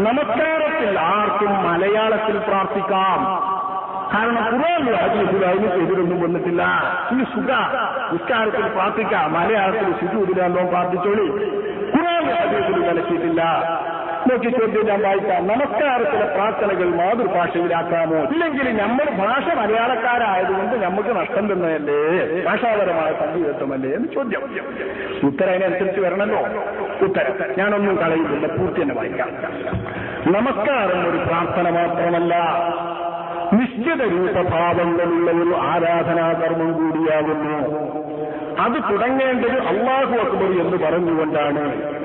നമസ്കാരത്തിൽ ആർക്കും മലയാളത്തിൽ പ്രാർത്ഥിക്കാം. കാരണം ഹദീസിലും അതിന് എതിരൊന്നും വന്നിട്ടില്ല. ഈ സുഖ നിസ്കാരത്തിൽ പ്രാർത്ഥിക്കാം. മലയാളത്തിൽ ശുചിതിലാണോ പ്രാർത്ഥിച്ചോളി. ഖുർആാനിലും ഹദീസിലും കലക്കിയിട്ടില്ല നോക്കി ചോദ്യം ഞാൻ വായിക്കാം നമസ്കാരത്തിലെ പ്രാർത്ഥനകൾ മാതൃഭാഷയിലാക്കാമോ? ഇല്ലെങ്കിൽ നമ്മൾ ഭാഷ മലയാളക്കാരായതുകൊണ്ട് നമുക്ക് നഷ്ടം തന്നെയല്ലേ? ഭാഷാപരമായ സംഗീതത്വമല്ലേ എന്ന് ചോദ്യം. ഉത്തരം അതിനനുസരിച്ച് വരണമല്ലോ ഉത്തരം. ഞാനൊന്നും കളയുന്നില്ല. പൂർത്തി തന്നെ വായിക്കാം. നമസ്കാരം ഒരു പ്രാർത്ഥന മാത്രമല്ല. നിശ്ചിത രൂപഭാവങ്ങളുള്ള ഒരു ആരാധനാകർമ്മം കൂടിയാകുന്നു. അത് തുടങ്ങേണ്ടത് അള്ളാഹു അക്ബർ എന്ന് പറഞ്ഞുകൊണ്ടാണ്.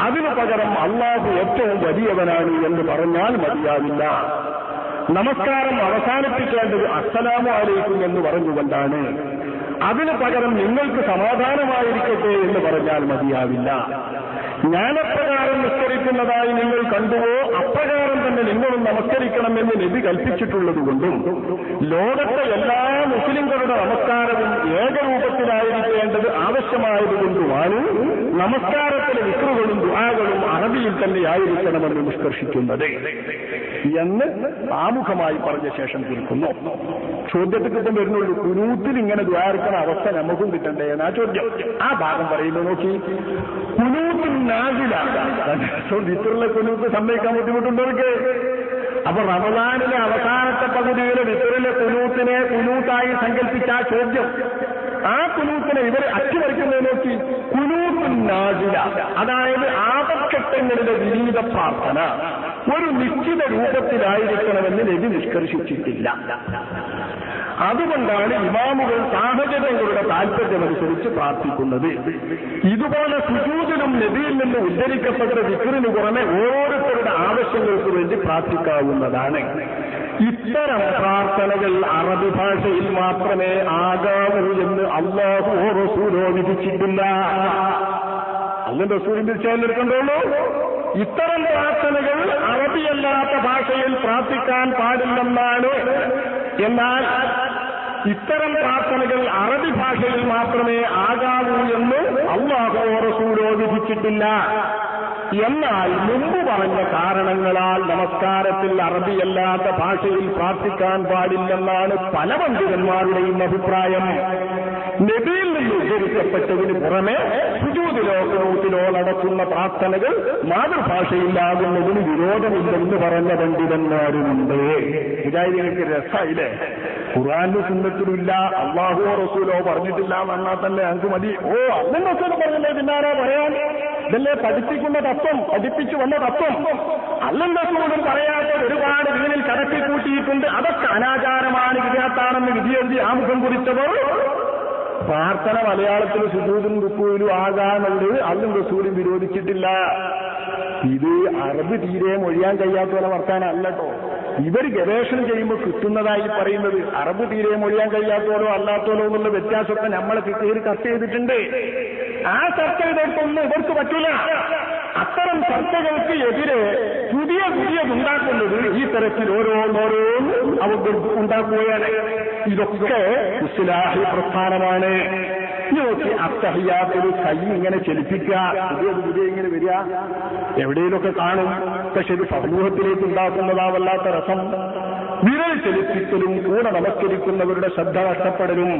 അതിനു പകരം അള്ളാഹു ഏറ്റവും വലിയവനാണ് എന്ന് പറഞ്ഞാൽ മതിയാവില്ല. നമസ്കാരം അവസാനിപ്പിക്കേണ്ടത് അസ്സലാമു അലൈക്കും എന്ന് പറഞ്ഞുകൊണ്ടാണ്. അതിനു പകരം നിങ്ങൾക്ക് സമാധാനമായിരിക്കട്ടെ എന്ന് പറഞ്ഞാൽ മതിയാവില്ല. ജ്ഞാനപ്രകാരം നിസ്കരിക്കുന്നതായി നിങ്ങൾ കണ്ടുവോ? അപ്രകാരം തന്നെ നിങ്ങളും നമസ്കരിക്കണമെന്ന് നബി കൽപ്പിച്ചിട്ടുള്ളതുകൊണ്ടും ലോകത്തെ എല്ലാ മുസ്ലിംകളുടെ നമസ്കാരവും ഏകരൂപത്തിലായിരിക്കേണ്ടത് ആവശ്യമായതുകൊണ്ടുമാണ് നമസ്കാരത്തിലെ വിക്രുകളും ദുആകളും അറബിയിൽ തന്നെ ആയിരിക്കണമെന്ന് നിഷ്കർഷിക്കുന്നത്. എന്ന് ആമുഖമായി പറഞ്ഞ ശേഷം തീർക്കുന്നു. ചോദ്യത്തിൽ കിട്ടും വരുന്നുള്ളൂ കുനൂത്തിൽ ഇങ്ങനെ ദ്വാരിക്കുന്ന അവസ്ഥ നമുക്കും കിട്ടണ്ടേ എന്നാ ചോദ്യം. ആ ഭാഗം പറയുന്നു നോക്കി. കുനൂത്തിൽ നാസില. ഇത്തരമുള്ള കുനൂത്ത് സമ്മതിക്കാൻ ബുദ്ധിമുട്ടുണ്ടോ അവർക്ക്? അപ്പൊ റമദാനിലെ അവസാനത്തെ പകുതിയിലെ വിത്തറിലെ കുനൂത്തിനെ കുനൂത്തായി സങ്കല്പിച്ച ആ ചോദ്യം. ആ കുനൂത്തിനെ ഇവർ അട്ടിമറിക്കുന്നത് നോക്കി. കുനൂത്തുൻ നാസില അതായത് ആപത്ഘട്ടങ്ങളിലെ വിനീത പ്രാർത്ഥന. ഒരു നിശ്ചിത രൂപത്തിലായിരിക്കണമെന്ന് നബി നിഷ്കർഷിച്ചിട്ടില്ല. അതുകൊണ്ടാണ് ഇമാമുകൾ സാഹചര്യങ്ങളുടെ താല്പര്യമനുസരിച്ച് പ്രാർത്ഥിക്കുന്നത്. ഇതുപോലെ സുജൂതിലും നബിയിൽ നിന്ന് ഉദ്ധരിക്കപ്പെട്ട വിക്രിന് പുറമെ ഓരോരുത്തരുടെ ആവശ്യങ്ങൾക്ക് വേണ്ടി പ്രാർത്ഥിക്കാവുന്നതാണ്. ഇത്തരം പ്രാർത്ഥനകൾ അറബി ഭാഷയിൽ മാത്രമേ ആകാവൂ എന്ന് അള്ളാഹു റസൂലോ വിധിച്ചിട്ടില്ല. അങ്ങനെ റസൂലിന്റെ ചേർന്നിട്ടുണ്ടോളൂ ഇത്തരം പ്രാർത്ഥനകൾ അറബിയല്ലാത്ത ഭാഷയിൽ പ്രാർത്ഥിക്കാൻ പാടില്ലെന്നാണ്. എന്നാൽ ഇത്തരം പ്രാർത്ഥനകൾ അറബി ഭാഷയിൽ മാത്രമേ ആകാവൂ എന്ന് അള്ളാഹു റസൂലോ വിധിച്ചിട്ടില്ല. എന്നാൽ മുമ്പ് പറഞ്ഞ കാരണങ്ങളാൽ നമസ്കാരത്തിൽ അറബിയല്ലാത്ത ഭാഷയിൽ പ്രാർത്ഥിക്കാൻ പാടില്ലെന്നാണ് പല പണ്ഡിതന്മാരുടെയും അഭിപ്രായം. നബിയിൽ നിന്ന് ഉദ്ധരിക്കപ്പെട്ടതിന് പുറമെ സുജൂതിലോ കുനൂത്തിലോ നടത്തുന്ന പ്രാർത്ഥനകൾ മാതൃഭാഷയിലാകുന്നതിന് വിരോധമില്ലെന്ന് പറഞ്ഞ പണ്ഡിതന്മാരുമുണ്ട്. ഇതായിരിക്കും രസമായില്ലേ? ഖുറാന്റെ സുന്നത്തിലുമില്ല അള്ളാഹുവോ റസൂലോ പറഞ്ഞിട്ടില്ല എന്നാൽ തന്നെ ഞങ്ങൾക്ക് മതി. ഓ റസൂൽ പറഞ്ഞില്ലേ? പിന്നാരാ പറയാൻ? ഇതല്ലേ പഠിപ്പിക്കുന്ന തത്വം? പഠിപ്പിച്ചു വന്ന തത്വം? അല്ലും റസൂലും പറയാത്ത ഒരുപാട് വീണിൽ കടക്കി കൂട്ടിയിട്ടുണ്ട് അതൊക്കെ അനാചാരമാണ്. ഇതിനകത്താണെന്ന് വിധിയെഴുതി ആമുഖം കുറിച്ചവർ. പ്രാർത്ഥന മലയാളത്തിൽ സുജൂതും റുക്കുവിലും ആകാന്നുള്ളത് അല്ലും റസൂലും വിരോധിച്ചിട്ടില്ല. ഇത് അറബ് തീരെ മൊഴിയാൻ കഴിയാത്ത വർത്താനല്ല കേട്ടോ ഇവർ ഗവേഷണം ചെയ്യുമ്പോൾ കിട്ടുന്നതായി പറയുന്നത് അറബ് തീരെ മൊഴിയാൻ കഴിയാത്തോലോ അല്ലാത്തോലോ എന്നുള്ള വ്യത്യാസമൊക്കെ നമ്മളെ ചർച്ച ചെയ്തിട്ടുണ്ട്. ആ ചർച്ച ചെയ്തിട്ടൊന്നും ഇവർക്ക് പറ്റില്ല. അത്തരം ചർച്ചകൾക്ക് എതിരെ പുതിയ ഉണ്ടാക്കുന്നത് ഈ തരത്തിൽ ഓരോന്നോരോന്ന് അവർ ഉണ്ടാക്കുകയാണ്. ഇതൊക്കെ ഇസ്ലാഹി പ്രസ്ഥാനമാണ്. നോക്കി അത്തഹിയാത്തൊരു കൈ ഇങ്ങനെ ചലിപ്പിക്കുക. പുതിയ ഇങ്ങനെ വരിക. എവിടെയെങ്കിലൊക്കെ കാണും. പക്ഷെ ഇത് സമൂഹത്തിലേക്ക് ഉണ്ടാക്കുന്നതാവല്ലാത്ത രസം. ചലിപ്പിക്കലും കൂടെ നമസ്കരിക്കുന്നവരുടെ ശ്രദ്ധ നഷ്ടപ്പെടലും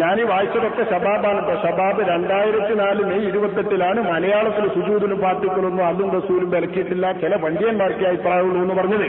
ഞാൻ ഈ വായിച്ചതൊക്കെ ഷബാബാണ് കേട്ടോ ഷബാബ് രണ്ടായിരത്തി നാല് മെയ് ഇരുപത്തെട്ടിലാണ് മലയാളത്തിൽ സുജൂദിനും പാർട്ടിക്കലൊന്നും അതും റസൂലും വിലക്കിയിട്ടില്ല ചില പണ്ഡിയന്മാർക്കേ അഭിപ്രായമുള്ളൂ എന്ന് പറഞ്ഞത്.